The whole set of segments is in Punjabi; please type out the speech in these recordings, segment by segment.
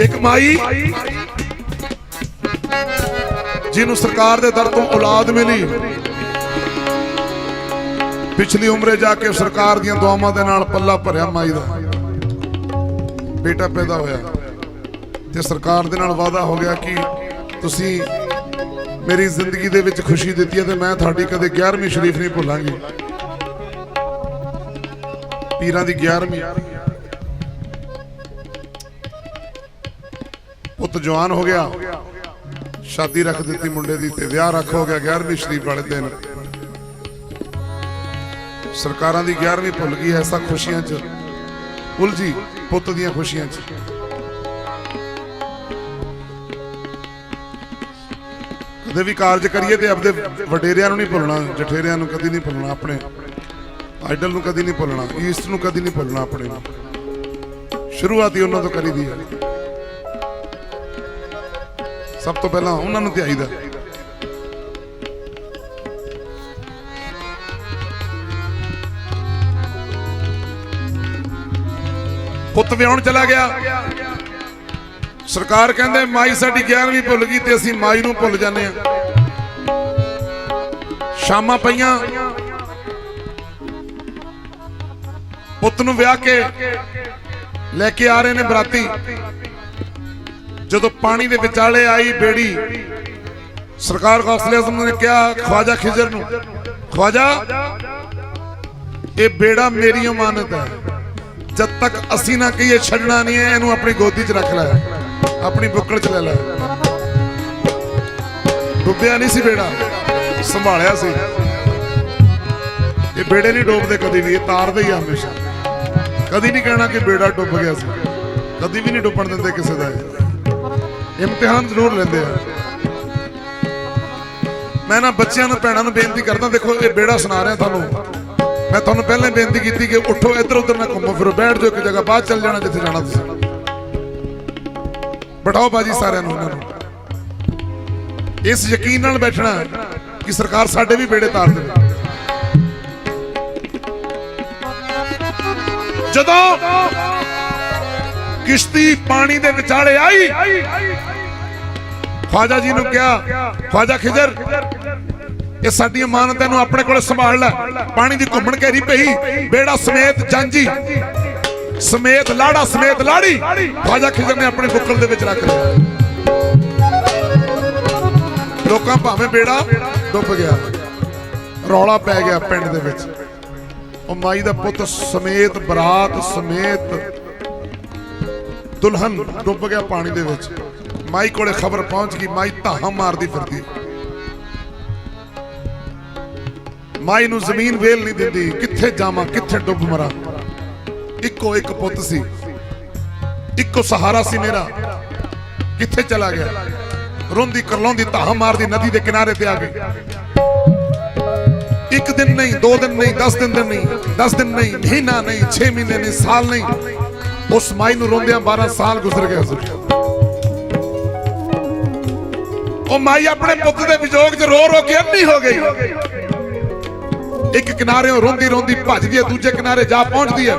ਇੱਕ ਮਾਈ ਜਿਹਨੂੰ ਸਰਕਾਰ ਦੇ ਦਰ ਤੋਂ ਔਲਾਦ ਮਿਲੀ। ਪਿਛਲੀ ਉਮਰੇ ਜਾ ਕੇ ਸਰਕਾਰ ਦੀਆਂ ਦੁਆਵਾਂ ਦੇ ਨਾਲ ਪੱਲਾ ਭਰਿਆ ਮਾਈ ਦਾ। ਬੇਟਾ ਪੈਦਾ ਹੋਇਆ। ਤੇ ਸਰਕਾਰ ਦੇ ਨਾਲ ਵਾਅਦਾ ਹੋ ਗਿਆ ਕਿ ਤੁਸੀਂ ਮੇਰੀ ਜ਼ਿੰਦਗੀ ਦੇ ਵਿੱਚ ਖੁਸ਼ੀ ਦਿੱਤੀ ਹੈ ਤੇ ਮੈਂ ਤੁਹਾਡੀ ਕਦੇ 11ਵੀਂ ਸ਼ਰੀਫ ਨਹੀਂ ਭੁੱਲਾਂਗੀ। ਪੀਰਾਂ ਦੀ 11ਵੀਂ ਪੁੱਤ ਜਵਾਨ ਹੋ ਗਿਆ। ਸ਼ਾਦੀ ਰੱਖ ਦਿੱਤੀ ਮੁੰਡੇ ਦੀ ਤੇ ਵਿਆਹ ਰੱਖ ਹੋ ਗਿਆ 11ਵੀਂ ਸ਼ਰੀਫ ਵਾਲੇ ਦਿਨ। ਸਰਕਾਰਾਂ ਦੀ 11ਵੀਂ ਭੁੱਲ ਗਈ ਐਸਾ ਖੁਸ਼ੀਆਂ 'ਚ। ਉਲਝੀ ਪੁੱਤ ਦੀਆਂ ਖੁਸ਼ੀਆਂ 'ਚ। ਕਦੇ ਵੀ ਕਾਰਜ ਕਰੀਏ ਤੇ ਆਪਦੇ ਵਡੇਰਿਆਂ ਨੂੰ ਨਹੀਂ ਭੁੱਲਣਾ, ਜਠੇਰਿਆਂ ਨੂੰ ਕਦੀ ਨਹੀਂ ਭੁੱਲਣਾ, ਆਪਣੇ ਆਈਡਲ ਨੂੰ ਕਦੀ ਨਹੀਂ ਭੁੱਲਣਾ, ਈਸਟ ਨੂੰ ਕਦੀ ਨਹੀਂ ਭੁੱਲਣਾ, ਆਪਣੇ। ਸ਼ੁਰੂਆਤ ਹੀ ਉਹਨਾਂ ਤੋਂ ਕਰੀਦੀ ਹੈ। ਸਭ ਤੋਂ ਪਹਿਲਾਂ ਉਹਨਾਂ ਨੂੰ ਧਿਆਈਦਾ ਪੁੱਤ ਵਿਆਹਣ ਚਲਾ ਗਿਆ। ਸਰਕਾਰ ਕਹਿੰਦੇ ਮਾਈ ਸਾਡੀ 11ਵੀਂ ਭੁੱਲ ਗਈ ਤੇ ਅਸੀਂ ਮਾਈ ਨੂੰ ਭੁੱਲ ਜਾਂਦੇ ਆ ਸ਼ਾਮਾਂ ਪਈਆਂ। ਪੁੱਤ ਨੂੰ ਵਿਆਹ ਕੇ ਲੈ ਕੇ ਆ ਰਹੇ ਨੇ ਬਰਾਤੀ। ਜਦੋਂ ਪਾਣੀ ਦੇ ਵਿਚਾਲੇ ਆਈ ਬੇੜੀ, ਸਰਕਾਰ ਗੌਸਲੇ ਆਜ਼ਮ ਨੇ ਕਿਹਾ, ਖਵਾਜਾ ਖਿਜ਼ਰ ਨੂੰ, ਖਵਾਜਾ, ਇਹ ਬੇੜਾ ਮੇਰੀ ਅਮਾਨਤ ਹੈ। ਜਦ ਤੱਕ ਅਸੀਂ ਨਾ ਕਹੀਏ ਛੱਡਣਾ ਨਹੀਂ ਹੈ, ਇਹਨੂੰ ਆਪਣੀ ਗੋਦੀ 'ਚ ਰੱਖ ਲੈ। ਆਪਣੀ ਬੁੱਕਲ 'ਚ ਲੈ ਲੈ। ਡੁੱਬਿਆ ਨਹੀਂ ਸੀ ਬੇੜਾ, ਸੰਭਾਲਿਆ ਸੀ। ਇਹ ਬੇੜੇ ਨਹੀਂ ਡੋਬਦੇ ਕਦੀ ਵੀ, ਇਹ ਤਾਰਦੇ ਹੀ ਆ ਹਮੇਸ਼ਾ। ਕਦੀ ਨਹੀਂ ਕਹਿਣਾ ਕਿ ਬੇੜਾ ਡੁੱਬ ਗਿਆ ਸੀ। ਕਦੀ ਵੀ ਨਹੀਂ ਡੁੱਬਣ ਦਿੰਦੇ ਕਿਸੇ ਦਾ ਇਹ। ਇਮਤਿਹਾਨ ਜ਼ਰੂਰ ਲੈਂਦੇ ਆ। ਮੈਂ ਨਾ ਬੱਚਿਆਂ ਨੂੰ, ਭੈਣਾਂ ਨੂੰ ਬੇਨਤੀ ਕਰਦਾ, ਦੇਖੋ, ਇਹ ਬੇੜਾ ਸੁਣਾ ਰਿਹਾ ਤੁਹਾਨੂੰ। ਮੈਂ ਤੁਹਾਨੂੰ ਪਹਿਲਾਂ ਬੇਨਤੀ ਕੀਤੀ ਕਿ ਉੱਠੋ ਇੱਧਰ ਉੱਧਰ ਨਾ ਘੁੰਮੋ, ਫਿਰੋ ਬੈਠ ਜਾਓ ਇੱਕ ਜਗ੍ਹਾ, ਬਾਅਦ ਚੱਲ ਜਾਣਾ ਜਿੱਥੇ ਜਾਣਾ ਤੁਸੀਂ। ਬਿਠਾਓ ਬਾਜੀ ਸਾਰਿਆਂ ਨੂੰ ਉਹਨਾਂ ਨੂੰ। ਇਸ ਯਕੀਨ ਨਾਲ ਬੈਠਣਾ ਕਿ ਸਰਕਾਰ ਸਾਡੇ ਵੀ ਬੇੜੇ ਤਾਰ ਦੇਵੇ। ਜਦੋਂ ਕਿਸ਼ਤੀ ਪਾਣੀ ਦੇ ਵਿਚਾਲੇ ਆਈ, ਖਵਾਜਾ ਜੀ ਨੂੰ ਕਿਹਾ, ਖਵਾਜਾ ਖਿਜਰ, ਇਹ ਸਾਡੀਆਂ ਅਮਾਨਤ ਨੂੰ ਆਪਣੇ ਕੋਲ ਸੰਭਾਲ ਲੈ। ਪਾਣੀ ਦੀ ਘੁੰਮਣ ਘੇਰੀ ਪਈ ਬੇੜਾ ਸਮੇਤ ਜਾਂਜੀ ਸਮੇਤ ਲਾੜਾ, ਸਮੇਤ ਲਾੜੀ। ਖਵਾਜਾ ਖਿਜਰ ਨੇ ਆਪਣੇ ਬੁੱਕਲ ਦੇ ਵਿੱਚ ਰੱਖ ਲਿਆ। ਲੋਕਾਂ ਭਾਵੇਂ ਬੇੜਾ ਡੁੱਬ ਗਿਆ, ਰੌਲਾ ਪੈ ਗਿਆ ਪਿੰਡ ਦੇ ਵਿੱਚ। ਉਹ ਮਾਈ ਦਾ ਪੁੱਤ ਸਮੇਤ ਬਰਾਤ, ਸਮੇਤ ਦੁਲਹਨ ਡੁੱਬ ਗਿਆ ਪਾਣੀ ਦੇ ਵਿੱਚ। ਮਾਈ ਕੋਲੇ ਖਬਰ ਪਹੁੰਚ ਗਈ, ਮਾਈ ਧਾਹਾਂ ਮਾਰਦੀ ਫਿਰਦੀ। ਮਾਈ ਨੂੰ ਜ਼ਮੀਨ ਵੇਲ ਨਹੀਂ ਦਿੰਦੀ, ਕਿੱਥੇ ਜਾਵਾਂ, ਕਿੱਥੇ ਡੁੱਬ ਮਰਾਂ। ਇੱਕੋ ਇੱਕ ਪੁੱਤ ਸੀ। ਇੱਕੋ ਸਹਾਰਾ ਸੀ ਮੇਰਾ। ਕਿੱਥੇ ਚਲਾ ਗਿਆ? ਰੋਂਦੀ ਕਰਲਾਉਂਦੀ ਧਾਹ ਮਾਰਦੀ ਨਦੀ ਦੇ ਕਿਨਾਰੇ ਤੇ ਆ ਗਈ। ਇੱਕ ਦਿਨ ਨਹੀਂ, ਦੋ ਦਿਨ ਨਹੀਂ 10 ਦਿਨ ਦਿਨ ਨਹੀਂ 10 ਦਿਨ ਨਹੀਂ, ਮਹੀਨਾ ਨਹੀਂ 6 ਮਹੀਨੇ ਨਹੀਂ, ਸਾਲ ਨਹੀਂ। ਉਸ ਮਾਈ ਨੂੰ ਰੋਂਦਿਆਂ 12 ਸਾਲ ਗੁਜ਼ਰ ਗਏ ਸੀ। ਉਹ ਮਾਈ ਆਪਣੇ ਪੁੱਤ ਦੇ ਵਿਜੋਗ 'ਚ ਰੋ ਰੋ ਕੇ ਅੰਨੀ ਹੋ ਗਈ। ਇੱਕ ਕਿਨਾਰੇ ਰੋਂਦੀ ਰੋਂਦੀ ਭੱਜਦੀ ਹੈ, ਦੂਜੇ ਕਿਨਾਰੇ ਜਾ ਪਹੁੰਚਦੀ ਹੈ।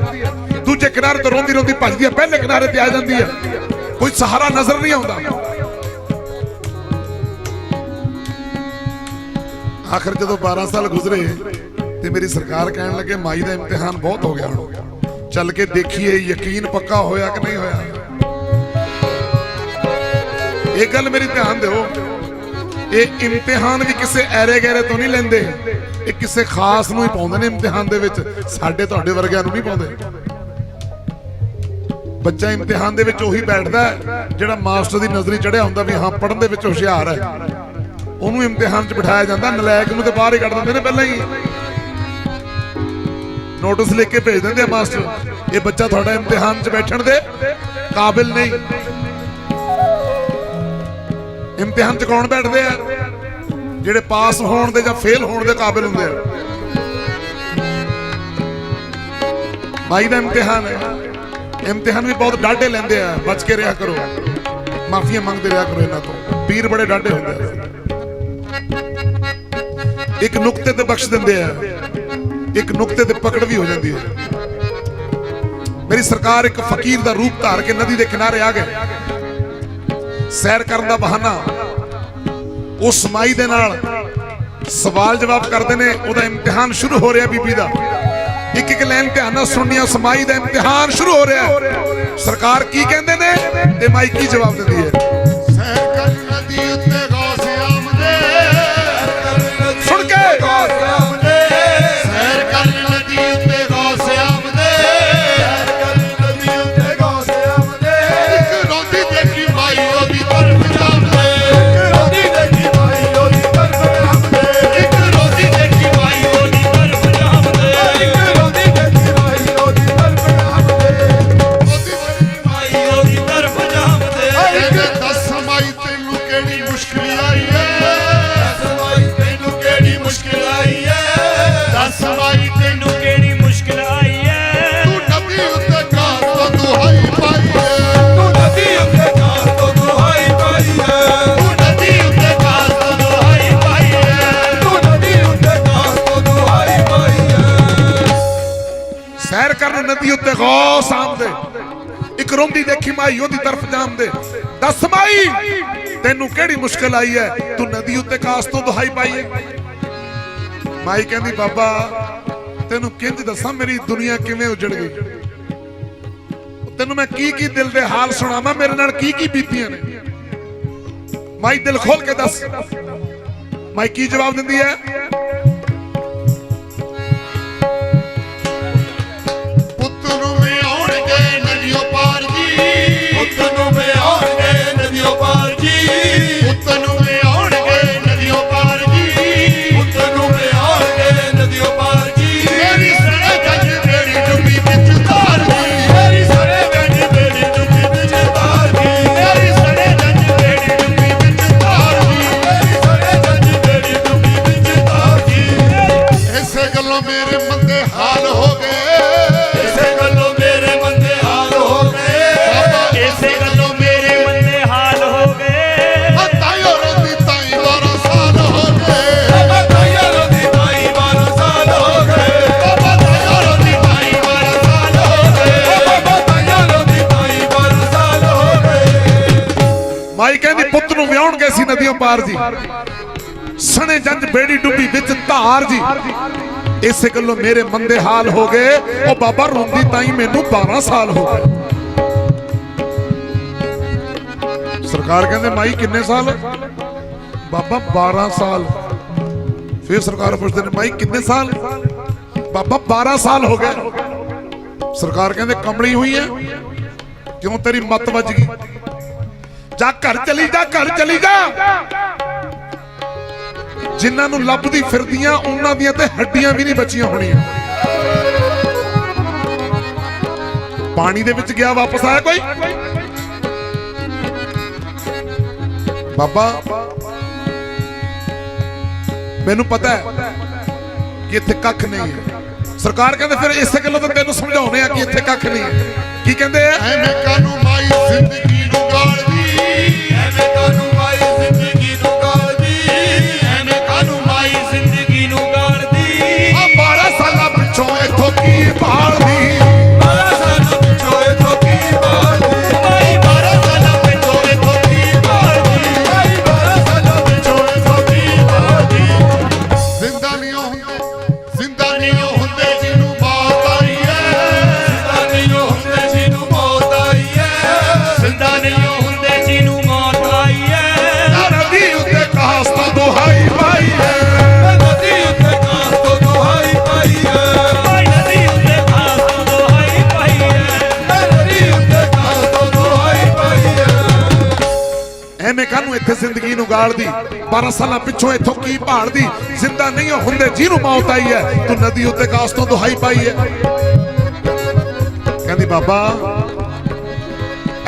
ਦੂਜੇ ਕਿਨਾਰੇ ਤੋਂ ਰੋਂਦੀ ਰੋਂਦੀ ਭੱਜਦੀ ਹੈ ਪਹਿਲੇ ਕਿਨਾਰੇ ਤੇ ਆ ਜਾਂਦੀ ਹੈ ਕੋਈ ਸਹਾਰਾ ਨਜ਼ਰ ਨਹੀਂ ਆਉਂਦਾ। ਆਖਰ ਜਦੋਂ 12 ਸਾਲ ਗੁਜ਼ਰੇ ਤੇ ਮੇਰੀ ਸਰਕਾਰ ਕਹਿਣ ਲੱਗੇ, ਮਾਈ ਦਾ ਇਮਤਿਹਾਨ ਬਹੁਤ ਹੋ ਗਿਆ ਹੁਣ। ਚੱਲ ਕੇ ਦੇਖੀਏ, ਯਕੀਨ ਪੱਕਾ ਹੋਇਆ ਕਿ ਨਹੀਂ ਹੋਇਆ? ਇਹ ਗੱਲ ਮੇਰੀ ਧਿਆਨ ਦਿਓ। ਇਹ ਇਮਤਿਹਾਨ ਵੀ ਕਿਸੇ ਐਰੇ ਗੈਰੇ ਤੋਂ ਨਹੀਂ ਲੈਂਦੇ। ਇਹ ਕਿਸੇ ਖਾਸ ਨੂੰ ਹੀ ਪਾਉਂਦੇ ਨੇ ਇਮਤਿਹਾਨ ਦੇ ਵਿੱਚ। ਸਾਡੇ ਤੁਹਾਡੇ ਵਰਗਿਆਂ ਨੂੰ ਨਹੀਂ ਪਾਉਂਦੇ। ਬੱਚਾ ਇਮਤਿਹਾਨ ਦੇ ਵਿੱਚ ਉਹੀ ਬੈਠਦਾ ਜਿਹੜਾ ਮਾਸਟਰ ਦੀ ਨਜ਼ਰੀ ਚੜਿਆ ਹੁੰਦਾ ਵੀ ਹਾਂ ਪੜਨ ਦੇ ਵਿੱਚ ਹੁਸ਼ਿਆਰ ਹੈ। ਉਹਨੂੰ ਇਮਤਿਹਾਨ 'ਚ ਬਿਠਾਇਆ ਜਾਂਦਾ, ਨਲਾਇਕ ਨੂੰ ਤੇ ਬਾਹਰ ਹੀ ਕੱਢ ਦਿੰਦੇ ਨੇ ਪਹਿਲਾਂ ਹੀ। ਨੋਟਿਸ ਲਿਖ ਕੇ ਭੇਜ ਦਿੰਦੇ ਆ ਮਾਸਟਰ, ਇਹ ਬੱਚਾ ਤੁਹਾਡਾ ਇਮਤਿਹਾਨ 'ਚ ਬੈਠਣ ਦੇ ਕਾਬਿਲ ਨਹੀਂ। ਇਮਤਿਹਾਨ 'ਚ ਕੌਣ ਬੈਠਦੇ ਆ? ਜਿਹੜੇ ਪਾਸ ਹੋਣ ਦੇ ਜਾਂ ਫੇਲ ਹੋਣ ਦੇ ਕਾਬਿਲ ਹੁੰਦੇ ਆ। ਮਾਈ ਦਾ ਇਮਤਿਹਾਨ ਹੈ। ਇਮਤਿਹਾਨ ਵੀ ਬਹੁਤ ਡਾਢੇ ਲੈਂਦੇ ਆ, ਬਚ ਕੇ ਰਿਹਾ ਕਰੋ। ਮਾਫੀਆਂ ਮੰਗਦੇ ਰਿਹਾ ਕਰੋ ਇਹਨਾਂ ਤੋਂ। ਪੀਰ ਬੜੇ ਡਾਢੇ ਹੁੰਦੇ ਆ। ਇੱਕ ਨੁਕਤੇ ਤੇ ਬਖਸ਼ ਦਿੰਦੇ ਆ। ਇੱਕ ਨੁਕਤੇ ਤੇ ਪਕੜ ਵੀ ਹੋ ਜਾਂਦੀ ਹੈ ਮੇਰੀ ਸਰਕਾਰ ਇੱਕ ਫਕੀਰ ਦਾ ਰੂਪ ਧਾਰ ਕੇ ਨਦੀ ਦੇ ਕਿਨਾਰੇ ਆ ਗਏ। ਸੈਰ ਕਰਨ ਦਾ ਬਹਾਨਾ। ਉਸ ਮਾਈ ਦੇ ਨਾਲ ਸਵਾਲ ਜਵਾਬ ਕਰਦੇ ਨੇ। ਉਹਦਾ ਇਮਤਿਹਾਨ ਸ਼ੁਰੂ ਹੋ ਰਿਹਾ ਬੀਬੀ ਦਾ। ਇੱਕ ਇੱਕ ਲਾਈਨ ਧਿਆਨ ਨਾਲ ਸੁਣਨੀਆਂ, ਸਮਾਈ ਦਾ ਇਮਤਿਹਾਨ ਸ਼ੁਰੂ ਹੋ ਰਿਹਾ ਸਰਕਾਰ ਕੀ ਕਹਿੰਦੇ ਨੇ? ਤੇ ਮਾਈ ਕੀ ਜਵਾਬ ਦਿੰਦੀ ਹੈ? ਉੱਤੇ ਗੌਸ ਆਮਦੇ ਇੱਕ ਰੋਂਦੀ ਦੇਖੀ ਮਾਈ, ਉਹਦੀ ਤਰਫ ਜਾਂਦੇ। ਦੱਸ ਮਾਈ, ਤੈਨੂੰ ਕਿਹੜੀ ਮੁਸ਼ਕਲ ਆਈ ਹੈ ਤੂੰ ਨਦੀ ਉੱਤੇ ਕਾਸ ਤੋਂ ਦੁਹਾਈ ਪਾਈ ਹੈ ਮਾਈ ਕਹਿੰਦੀ, ਬਾਬਾ, ਤੈਨੂੰ ਕਿੰਜ ਦੱਸਾਂ, ਮੇਰੀ ਦੁਨੀਆ ਕਿਵੇਂ ਉਜੜ ਗਈ? ਤੈਨੂੰ ਮੈਂ ਕੀ ਕੀ ਦਿਲ ਦੇ ਹਾਲ ਸੁਣਾਵਾਂ, ਮੇਰੇ ਨਾਲ ਕੀ ਕੀ ਬੀਤੀਆਂ ਨੇ? ਮਾਈ ਦਿਲ ਖੋਲ ਕੇ ਦੱਸ। ਮਾਈ ਕੀ ਜਵਾਬ ਦਿੰਦੀ ਹੈ ਸੀ ਜੀ। ਸਣੇ ਜੰਜ ਬੇੜੀ ਡੁੱਬੀ ਵਿੱਚ ਧਾਰ ਜੀ। ਇਸੇ ਗੱਲੋਂ ਮੇਰੇ ਮੰਦੇ ਹਾਲ ਹੋ ਗਏ। ਉਹ ਬਾਬਾ ਰੋਂਦੀ ਤਾਈ ਮੈਨੂੰ 12 ਸਾਲ ਹੋ ਗਏ। ਸਰਕਾਰ ਕਹਿੰਦੇ, ਮਾਈ ਕਿੰਨੇ ਸਾਲ? ਬਾਬਾ 12 ਸਾਲ। ਫਿਰ ਸਰਕਾਰ ਪੁੱਛਦੇ ਨੇ, ਮਾਈ ਕਿੰਨੇ ਸਾਲ? ਬਾਬਾ 12 ਸਾਲ ਹੋ ਗਏ। ਸਰਕਾਰ ਕਹਿੰਦੇ, ਕਮਲੀ ਹੋਈ ਹੈ ਕਿਉਂ ਤੇਰੀ ਮੱਤ ਵੱਜ ਗਈ? ਜਾ ਘਰ ਚਲੀ ਜਾ, ਘਰ ਚਲੀ ਜਾ। ਜਿਨ੍ਹਾਂ ਨੂੰ ਲੱਭਦੀ ਫਿਰਦੀਆਂ, ਉਹਨਾਂ ਦੀਆਂ ਤੇ ਹੱਡੀਆਂ ਵੀ ਨਹੀਂ ਬਚੀਆਂ ਹੋਣੀਆਂ। ਪਾਣੀ ਦੇ ਵਿੱਚ ਗਿਆ ਵਾਪਸ ਆਇਆ ਕੋਈ? ਬਾਬਾ, ਮੈਨੂੰ ਪਤਾ ਹੈ ਕਿ ਇੱਥੇ ਕੱਖ ਨਹੀਂ ਹੈ। ਸਰਕਾਰ ਕਹਿੰਦੇ ਫਿਰ ਇਸੇ ਗੱਲੋਂ ਤਾਂ ਤੈਨੂੰ ਸਮਝਾਉਨੇ ਆ ਕਿ ਇੱਥੇ ਕੱਖ ਨਹੀਂ ਹੈ। ਕੀ ਕਹਿੰਦੇ ਆ? ਐਵੇਂ ਕਾਨੂੰ ਮਾਈ ਜ਼ਿੰਦਗੀ ਨੂੰ ਗਾਲਦੀ? ਐਵੇਂ ਕਾਨੂੰ ਜ਼ਿੰਦਗੀ ਨੂੰ 12 ਸਾਲਾਂ ਪਿੱਛੋਂ ਇੱਥੋਂ ਕੀ ਭਾਲਦੀ ਜ਼ਿੰਦਾ ਨਹੀਂ ਹੁੰਦੇ, ਜਿਹਨੂੰ ਮੌਤ ਆਈ ਹੈ, ਤੂੰ ਨਦੀ ਉੱਤੇ ਕਾਸ ਤੋਂ ਦੁਹਾਈ ਪਾਈ ਹੈ। ਕਹਿੰਦੀ, ਬਾਬਾ,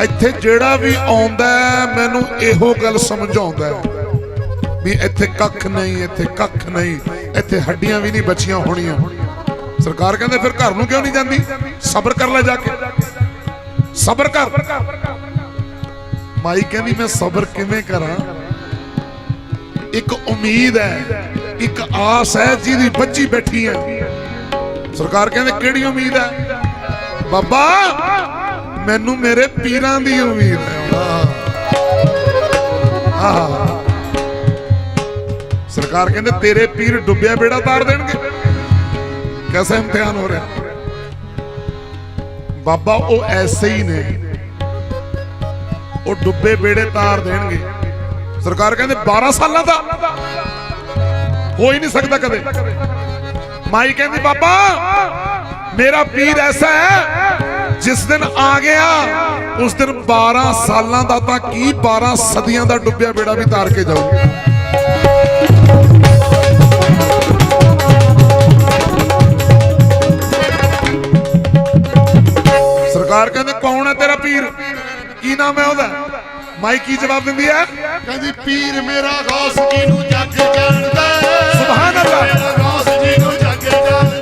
ਇੱਥੇ ਜਿਹੜਾ ਵੀ ਆਉਂਦਾ ਮੈਨੂੰ ਇਹੋ ਗੱਲ ਸਮਝਾਉਂਦਾ ਵੀ ਇੱਥੇ ਕੱਖ ਨਹੀਂ, ਇੱਥੇ ਕੱਖ ਨਹੀਂ, ਇੱਥੇ ਹੱਡੀਆਂ ਵੀ ਨਹੀਂ ਬਚੀਆਂ ਹੋਣੀਆਂ। ਸਰਕਾਰ ਕਹਿੰਦੇ, ਫਿਰ ਘਰ ਨੂੰ ਕਿਉਂ ਨਹੀਂ ਜਾਂਦੀ? ਸਬਰ ਕਰ ਲੈ ਜਾ ਕੇ। ਸਬਰ ਕਰ। ਮਾਈ ਕਹਿੰਦੀ, ਮੈਂ ਸਬਰ ਕਿਵੇਂ ਕਰਾਂ? ਇੱਕ ਉਮੀਦ ਹੈ, ਇੱਕ ਆਸ ਹੈ ਜਿਹਦੀ ਬੱਚੀ ਬੈਠੀ ਹੈ। ਸਰਕਾਰ ਕਹਿੰਦੇ, ਕਿਹੜੀ ਉਮੀਦ ਹੈ? ਬਾਬਾ, ਮੈਨੂੰ ਮੇਰੇ ਪੀਰਾਂ ਦੀ ਉਮੀਦ ਹੈ। ਆਹ। ਸਰਕਾਰ ਕਹਿੰਦੇ, ਤੇਰੇ ਪੀਰ ਡੁੱਬਿਆ ਬੇੜਾ ਤਾਰ ਦੇਣਗੇ। ਕੈਸਾ ਇਮਤਿਹਾਨ ਹੋ ਰਿਹਾ? ਬਾਬਾ, ਉਹ ਐਸੇ ਹੀ ਨੇ। ਉਹ ਡੁੱਬੇ ਬੇੜੇ ਤਾਰ ਦੇਣਗੇ। ਸਰਕਾਰ ਕਹਿੰਦੇ 12 ਸਾਲਾਂ ਦਾ। ਹੋ ਹੀ ਨਹੀਂ ਸਕਦਾ ਕਦੇ। ਮਾਈ ਕਹਿੰਦੀ, ਬਾਬਾ, ਮੇਰਾ ਪੀਰ ਐਸਾ ਹੈ, ਜਿਸ ਦਿਨ ਆ ਗਿਆ, ਉਸ ਦਿਨ 12 ਸਾਲਾਂ ਦਾ ਤਾਂ ਕੀ 12 ਸਦੀਆਂ ਦਾ ਡੁੱਬਿਆ ਬੇੜਾ ਵੀ ਤਾਰ ਕੇ ਜਾਊਗਾ। ਸਰਕਾਰ ਕਹਿੰਦੇ, ਕੌਣ ਹੈ ਤੇਰਾ ਪੀਰ? ਕੀ ਨਾਮ ਹੈ ਉਹਦਾ? ਮਾਈ ਕੀ ਜਵਾਬ ਦਿੰਦੀ ਹੈ ਕਹਿੰਦੀ ਪੀਰ ਮੇਰਾ ਗੌਸ ਜੀ ਨੂੰ ਜੱਗ ਜਾਣਦਾ ਸੁਭਾਨ ਅੱਲਾਹ। ਮੇਰਾ ਗੌਸ ਜੀ ਨੂੰ ਜੱਗ ਜਾਣਦਾ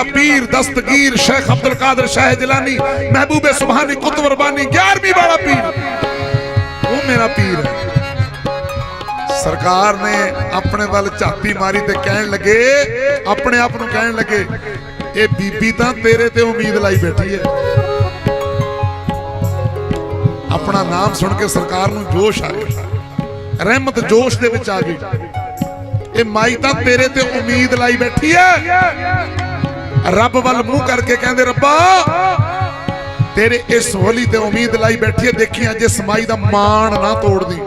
ਦਾ ਪੀਰ, ਦਸਤਗੀਰ ਸ਼ੇਖ ਅਬਦੁਲ ਕਾਦਰ ਸ਼ਾਹ ਜਲਾਨੀ, ਮਹਿਬੂਬੇ ਸੁਭਾਨੀ ਕੁਤਬ ਰਬਾਨੀ 11ਵੀਂ ਵਾਲਾ ਪੀਰ। ਉਹ ਮੇਰਾ ਪੀਰ ਹੈ। ਸਰਕਾਰ ਨੇ ਆਪਣੇ ਵੱਲ ਝਾਤੀ ਮਾਰੀ ਤੇ ਕਹਿਣ ਲੱਗੇ, ਆਪਣੇ ਆਪ ਨੂੰ ਕਹਿਣ ਲੱਗੇ, ਇਹ ਬੀਬੀ ਤਾਂ ਤੇਰੇ ਤੇ ਉਮੀਦ ਲਾਈ ਬੈਠੀ ਹੈ। ਆਪਣਾ ਨਾਮ ਸੁਣ ਕੇ ਸਰਕਾਰ ਨੂੰ ਜੋਸ਼ ਆ ਗਿਆ ਰਹਿਮਤ ਜੋਸ਼ ਦੇ ਵਿੱਚ ਆ ਗਈ। ਇਹ ਮਾਈ ਤਾਂ ਤੇਰੇ ਤੇ ਉਮੀਦ ਲਾਈ ਬੈਠੀ ਹੈ? ਰੱਬ ਵੱਲ ਮੂੰਹ ਕਰਕੇ ਕਹਿੰਦੇ, ਰੱਬਾ, ਤੇਰੇ ਇਸ ਹੋਲੀ ਤੇ ਉਮੀਦ ਲਾਈ ਬੈਠੀ ਐ ਦੇਖੀ ਅੱਜ ਇਸ ਮਾਈ ਦਾ ਮਾਣ ਨਾ ਤੋੜਦੀ।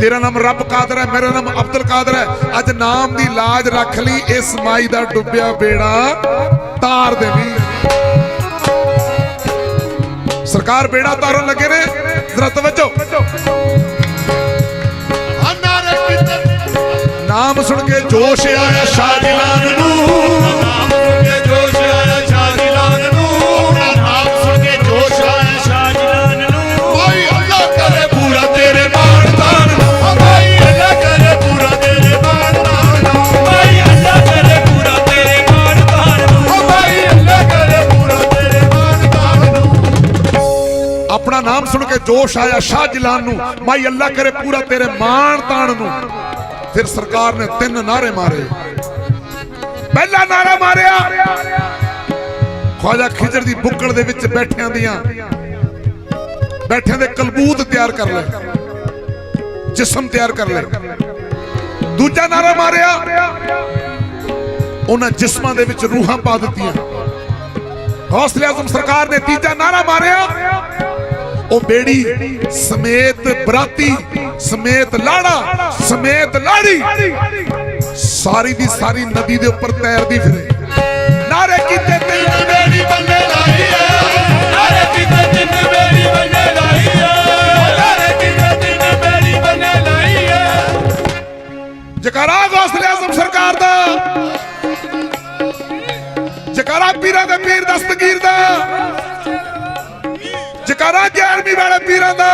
ਤੇਰਾ ਨਾਮ ਰੱਬ ਕਾਦਰ ਹੈ, ਮੇਰਾ ਨਾਮ ਅਬਦੁਲ ਕਾਦਰ ਹੈ। ਅੱਜ ਨਾਮ ਦੀ ਲਾਜ ਰੱਖ ਲਈ, ਇਸ ਮਾਈ ਦਾ ਡੁੱਬਿਆ ਬੇੜਾ ਤਾਰ ਦੇਵੀ। ਸਰਕਾਰ ਬੇੜਾ ਤਾਰਨ ਲੱਗੇ ਨੇ ਜ਼ਰਾ ਤਵੱਜੋ ਨਾਮ ਸੁਣ ਕੇ ਜੋਸ਼ ਆਇਆ ਸ਼ਾਹਜਲਾਨ ਨੂੰ। ਨਾਮ ਸੁਣ ਕੇ ਜੋਸ਼ ਆਇਆ ਸ਼ਾਹਜਲਾਨ ਨੂੰ। ਨਾਮ ਸੁਣ ਕੇ ਜੋਸ਼ ਆਇਆ ਸ਼ਾਹਜਲਾਨ ਨੂੰ। ਭਾਈ ਅੱਲਾ ਕਰੇ ਪੂਰਾ ਤੇਰੇ ਮਾਣਦਾਨ ਨੂੰ ਭਾਈ ਅੱਲਾ ਕਰੇ ਪੂਰਾ ਤੇਰੇ ਮਾਣਦਾਨ ਨੂੰ ਭਾਈ ਅੱਲਾ ਕਰੇ ਪੂਰਾ ਤੇਰੇ ਮਾਣਦਾਨ ਨੂੰ ਭਾਈ ਅੱਲਾ ਕਰੇ ਪੂਰਾ ਤੇਰੇ ਮਾਣਦਾਨ ਨੂੰ ਆਪਣਾ ਨਾਮ ਸੁਣ ਕੇ ਜੋਸ਼ ਆਇਆ ਸ਼ਾਹ ਸ਼ਾਹਜਲਾਨ ਨੂੰ। ਮਾਈ ਅੱਲਾ ਕਰੇ ਪੂਰਾ ਤੇਰੇ ਮਾਣ ਤਾਣ ਨੂੰ। ਫਿਰ ਸਰਕਾਰ ਨੇ ਤਿੰਨ ਨਾਰੇ ਮਾਰੇ। ਪਹਿਲਾ ਨਾਰਾ ਮਾਰਿਆ। ਖਵਾਜਾ ਖਿਜਰ ਦੀ ਬੁੱਕਲ ਦੇ ਵਿੱਚ ਬੈਠਿਆਂ ਦੀਆਂ, ਬੈਠਿਆਂ ਦੇ ਕਲਬੂਤ ਤਿਆਰ ਕਰ ਲੈ ਜਿਸਮ ਤਿਆਰ ਕਰ ਲੈ ਦੂਜਾ ਨਾਰਾ ਮਾਰਿਆ। ਉਹਨਾਂ ਜਿਸਮਾਂ ਦੇ ਵਿੱਚ ਰੂਹਾਂ ਪਾ ਦਿੱਤੀਆਂ। ਹੌਸਲੇ ਆਜ਼ਮ ਸਰਕਾਰ ਨੇ ਤੀਜਾ ਨਾਰਾ ਮਾਰਿਆ। ਉਹ ਬੇੜੀ ਸਮੇਤ ਬਰਾਤੀ ਸਮੇਤ ਲਾੜਾ, ਸਮੇਤ ਲਾੜੀ। ਸਾਰੀ ਦੀ ਸਾਰੀ ਨਦੀ ਦੇ ਉੱਪਰ ਤੈਰਦੀ ਫਿਰੇ। ਨਾਰੇ ਕੀਤੇ ਤਿੰਨ ਮੇਰੀ ਬੰਨੇ ਲਾਈ ਹੈ ਨਾਰੇ ਕਿਤੇ ਤਿੰਨ ਮੇਰੀ ਬੰਨੇ ਲਾਈ ਹੈ ਨਾਰੇ ਕਿਤੇ ਤਿੰਨ ਮੇਰੀ ਬੰਨੇ ਲਾਈ ਹੈ ਜਕਾਰਾ ਹੌਸਲੇ ਆਜ਼ਮ ਸਰਕਾਰ ਦਾ। ਜਕਾਰਾ ਪੀਰਾਂ ਦੇ ਪੀਰ ਦਸਤਗੀਰ ਦਾ। ਜਕਾਰਾ ਗਿਆਰਵੀਂ ਵਾਲੇ ਪੀਰਾਂ ਦਾ।